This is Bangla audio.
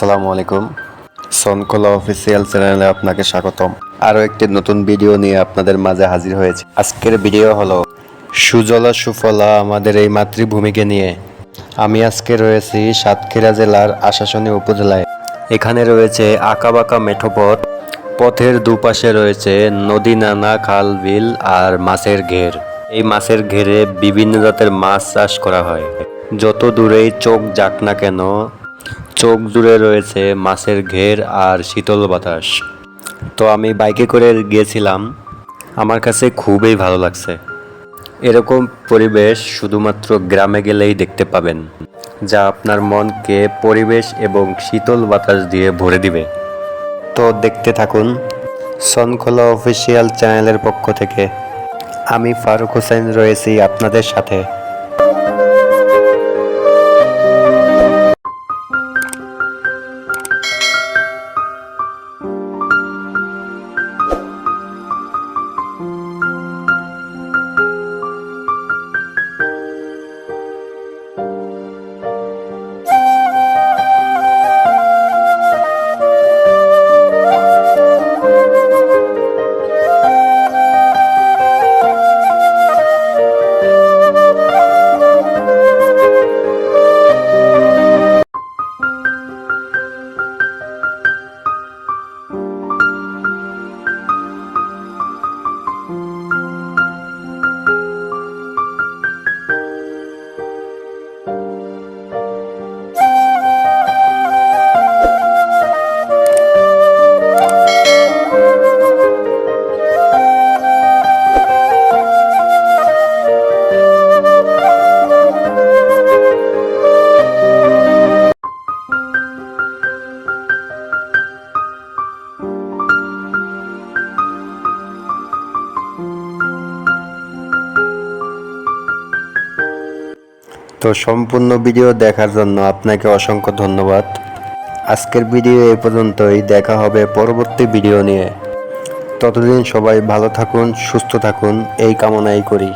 আসসালামু আলাইকুম। সনকলা অফিসিয়াল চ্যানেলে আপনাকে স্বাগতম। আরও একটি নতুন ভিডিও নিয়ে আপনাদের মাঝে হাজির হয়েছে। আজকের ভিডিও হলো, সুজলা সুফলা আমাদের এই মাতৃভূমিকে নিয়ে। আমি আজকে রয়েছি সাতক্ষীরা জেলার আশাসনী উপজেলায়। এখানে রয়েছে আঁকাবাঁকা মেঠো পথ পথের দুপাশে রয়েছে নদী নানা, খাল, বিল আর মাছের ঘের। এই মাছের ঘেরে বিভিন্ন জাতের মাছ চাষ করা হয়। যত দূরেই চোখ যাক না কেন চোখ জুড়ে রয়েছে মাছের ঘের আর শীতল বাতাস। তো আমি বাইকে করে গিয়েছিলাম। আমার কাছে খুবই ভালো লাগছে। এরকম পরিবেশ শুধুমাত্র গ্রামে গেলেই দেখতে পাবেন, যা আপনার মনকে পরিবেশ এবং শীতল বাতাস দিয়ে ভরে দিবে। তো দেখতে থাকুন সনখোলা অফিসিয়াল চ্যানেলের পক্ষ থেকে। আমি ফারুক হোসেন রয়েছি আপনাদের সাথে। তো সম্পূর্ণ ভিডিও দেখার জন্য আপনাকে অসংখ্য ধন্যবাদ। আজকের ভিডিও এ পর্যন্তই, দেখা হবে পরবর্তী ভিডিও নিয়ে। ততদিন সবাই ভালো থাকুন, সুস্থ থাকুন, এই কামনাই করি।